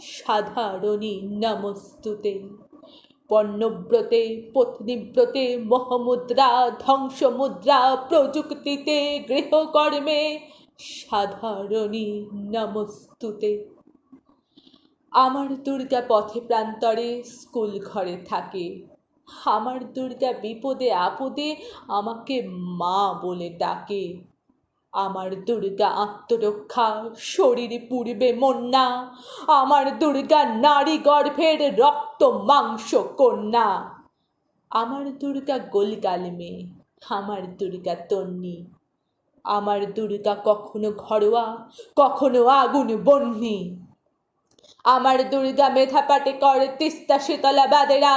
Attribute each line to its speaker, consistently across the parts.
Speaker 1: সাধারণী নমস্তুতে। পণ্যব্রতে, পত্নীব্রতে, মহমুদ্রা, ধ্বংসমুদ্রা, প্রযুক্তিতে, গৃহকর্মে সাধারণী নমস্তুতে। আমার দুর্গা পথে প্রান্তরে স্কুল ঘরে থাকে। আমার দুর্গা বিপদে আপদে আমাকে মা বলে ডাকে। আমার দুর্গা আত্মরক্ষা, শরীর পূর্বে মন্না। আমার দুর্গা নারী গর্ভের রক্ত মাংস কন্যা। আমার দুর্গা গোলগাল মেয়ে, আমার দুর্গা তন্নি। আমার দুর্গা কখনো ঘরোয়া, কখনো আগুন বন্যি আমার দুর্গা মেধা পাটে করে তিস্তা শীতলা বাদেরা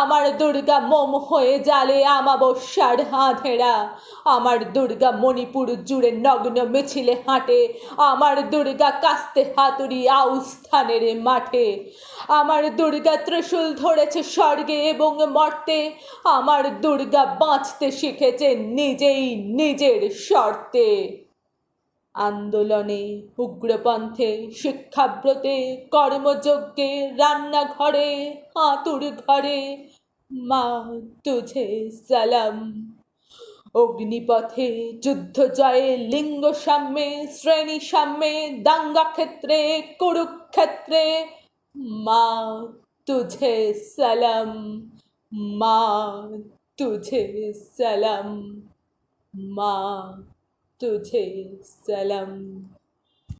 Speaker 1: আমার দুর্গা মোম হয়ে জালে আমাবস্যার হাঁধেরা। আমার দুর্গা মণিপুর জুড়ে নগ্ন মিছিলে হাঁটে। আমার দুর্গা কাস্তে হাতুড়ি আউস্থানের মাঠে। আমার দুর্গা ত্রিশূল ধরেছে স্বর্গে এবং মর্তে। আমার দুর্গা বাঁচতে শিখেছে নিজেই নিজের শর্তে। আন্দোলনে, উগ্রপন্থে, শিক্ষাব্রতে, কর্মযজ্ঞে, রান্নাঘরে হাতুর ঘরে, মা তুঝে সালাম। অগ্নিপথে, যুদ্ধ জয়ে, লিঙ্গ সাম্যে, শ্রেণি সাম্যে, দাঙ্গা ক্ষেত্রে, কুরুক্ষেত্রে, মা তুঝে সালাম, মা তুঝে সালাম, মা തുജേ സലം